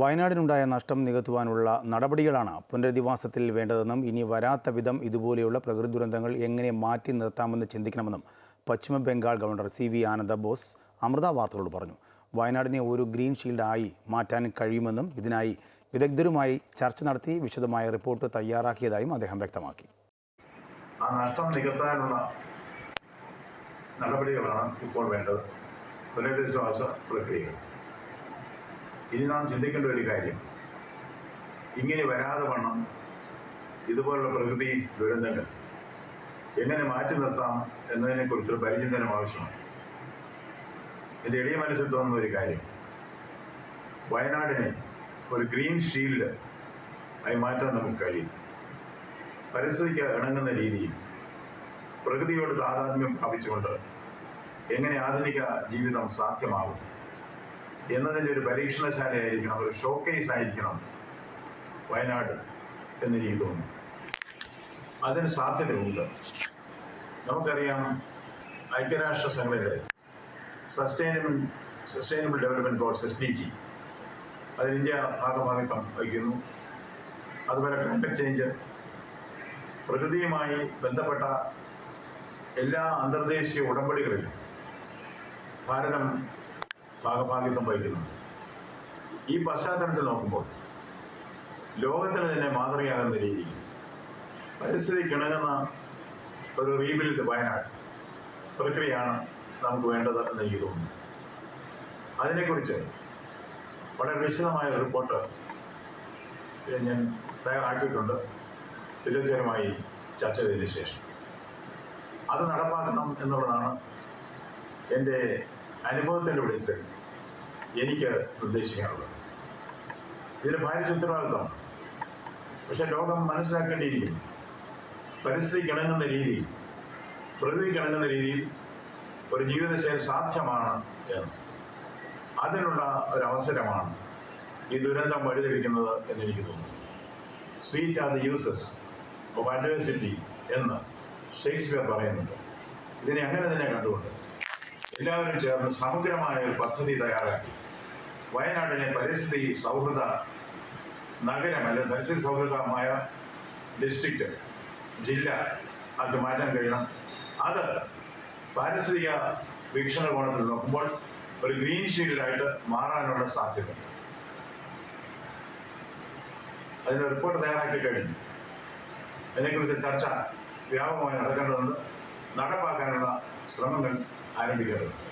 വയനാടിനുണ്ടായ നഷ്ടം നികത്തുവാനുള്ള നടപടികളാണ് പുനരധിവാസത്തിൽ വേണ്ടതെന്നും ഇനി വരാത്ത വിധം ഇതുപോലെയുള്ള പ്രകൃതി ദുരന്തങ്ങൾ എങ്ങനെ മാറ്റി നിർത്താമെന്ന് ചിന്തിക്കണമെന്നും പശ്ചിമ Bengal governor C V Ananda Bose Amrita വാർത്തകളോട് പറഞ്ഞു. വയനാടിനെ ഒരു ഗ്രീൻ ഷീൽഡായി മാറ്റാൻ കഴിയുമെന്നും ഇതിനായി വിദഗ്ധരുമായി ചർച്ച നടത്തി വിശദമായ റിപ്പോർട്ട് തയ്യാറാക്കിയതായും അദ്ദേഹം വ്യക്തമാക്കി. ആ നഷ്ടം നികത്താനുള്ള നടപടികളാണ് ഇപ്പോൾ വേണ്ടത്. പുനരധിവാസ പ്രക്രിയ ഇനി നാം ചിന്തിക്കേണ്ട ഒരു കാര്യം. ഇങ്ങനെ വരാതെ വണ്ണം ഇതുപോലുള്ള പ്രകൃതി ദുരന്തങ്ങൾ എങ്ങനെ മാറ്റി നിർത്താം എന്നതിനെക്കുറിച്ചൊരു പരിചിന്തനം ആവശ്യമാണ്. എന്റെ എളിയ മനസ്സിൽ തോന്നുന്ന ഒരു കാര്യം. വയനാടിനെ ഒരു ഗ്രീൻ ഷീൽഡ് ആയി മാറ്റാൻ നമുക്ക് കഴിയും. പരിസ്ഥിതിക്ക് ഇണങ്ങുന്ന രീതിയിൽ പ്രകൃതിയോട് താതാത്മ്യം പ്രാപിച്ചുകൊണ്ട് എങ്ങനെ ആധുനിക ജീവിതം സാധ്യമാകും? എന്നതിന്റെ ഒരു പരീക്ഷണശാലയായിരിക്കണം ഒരു ഷോക്കേസ് ആയിരിക്കണം വയനാട് എന്ന് എനിക്ക് തോന്നുന്നു. അതിന് സാധ്യതയുണ്ട്. നമുക്കറിയാം ഐക്യരാഷ്ട്ര സംഘടനയുടെ sustainable sustainable development goals S D G അതിൽ ഇന്ത്യ ഭാഗഭാഗിത്വം വഹിക്കുന്നു. അതുപോലെ ക്ലൈമറ്റ് ചേഞ്ച് പ്രകൃതിയുമായി ബന്ധപ്പെട്ട എല്ലാ അന്തർദേശീയ ഉടമ്പടികളിലും ഭാരതം ഭാഗഭാഗിത്വം വഹിക്കുന്നു ഈ പശ്ചാത്തലത്തിൽ നോക്കുമ്പോൾ ലോകത്തിന് തന്നെ മാതൃകയാകുന്ന രീതിയിൽ പരിസ്ഥിതി കിണങ്ങുന്ന ഒരു റീബിൽഡ് വയനാട് പ്രക്രിയയാണ് നമുക്ക് വേണ്ടത് എന്ന് എനിക്ക് തോന്നുന്നു. അതിനെക്കുറിച്ച് വളരെ വിശദമായ റിപ്പോർട്ട് ഞാൻ തയ്യാറാക്കിയിട്ടുണ്ട്. വിദഗ്ധരുമായി ചർച്ച ചെയ്തതിന് ശേഷം. അത് നടപ്പാക്കണം എന്നുള്ളതാണ് എന്റെ വെളിച്ചത്തിൽ എനിക്ക് നിർദ്ദേശിക്കാനുള്ളത്. ഇതിന് ഭാരിച്ച ഉത്തരവാദിത്തമാണ് പക്ഷെ ലോകം മനസ്സിലാക്കേണ്ടിയിരിക്കുന്നു. പരിസ്ഥിതി കിണങ്ങുന്ന രീതിയിൽ പ്രകൃതി കിണങ്ങുന്ന രീതിയിൽ ഒരു ജീവിതശൈലി സാധ്യമാണ് എന്ന്. അതിനുള്ള ഒരു അവസരമാണ് ഈ ദുരന്തം വഴിതെളിക്കുന്നത് എന്നെനിക്ക് തോന്നുന്നു. Sweet are the uses of adversity എന്ന് ഷേക്സ്പിയർ പറയുന്നുണ്ട്. ഇതിനെ അങ്ങനെ തന്നെ കണ്ടുകൊണ്ട് എല്ലാവരും ചേർന്ന് സമഗ്രമായ ഒരു പദ്ധതി തയ്യാറാക്കി. വയനാടിനെ പരിസ്ഥിതി സൗഹൃദ നഗരം അല്ലെങ്കിൽ പരിസ്ഥിതി സൗഹൃദമായ ഡിസ്ട്രിക്റ്റ് ജില്ല ആക്കി മാറ്റാൻ കഴിയണം. അത് പാരിസ്ഥിതിക വീക്ഷണകോണത്തിൽ നോക്കുമ്പോൾ ഒരു ഗ്രീൻ ഷീൽഡായിട്ട് മാറാനുള്ള സാധ്യത. അതിന് റിപ്പോർട്ട് തയ്യാറാക്കി കഴിഞ്ഞു. അതിനെക്കുറിച്ച് ചർച്ച വ്യാപകമായി നടക്കേണ്ടതുണ്ട്. നടപ്പാക്കാനുള്ള ശ്രമങ്ങൾ ആരംഭിക്കേണ്ടതുണ്ട്.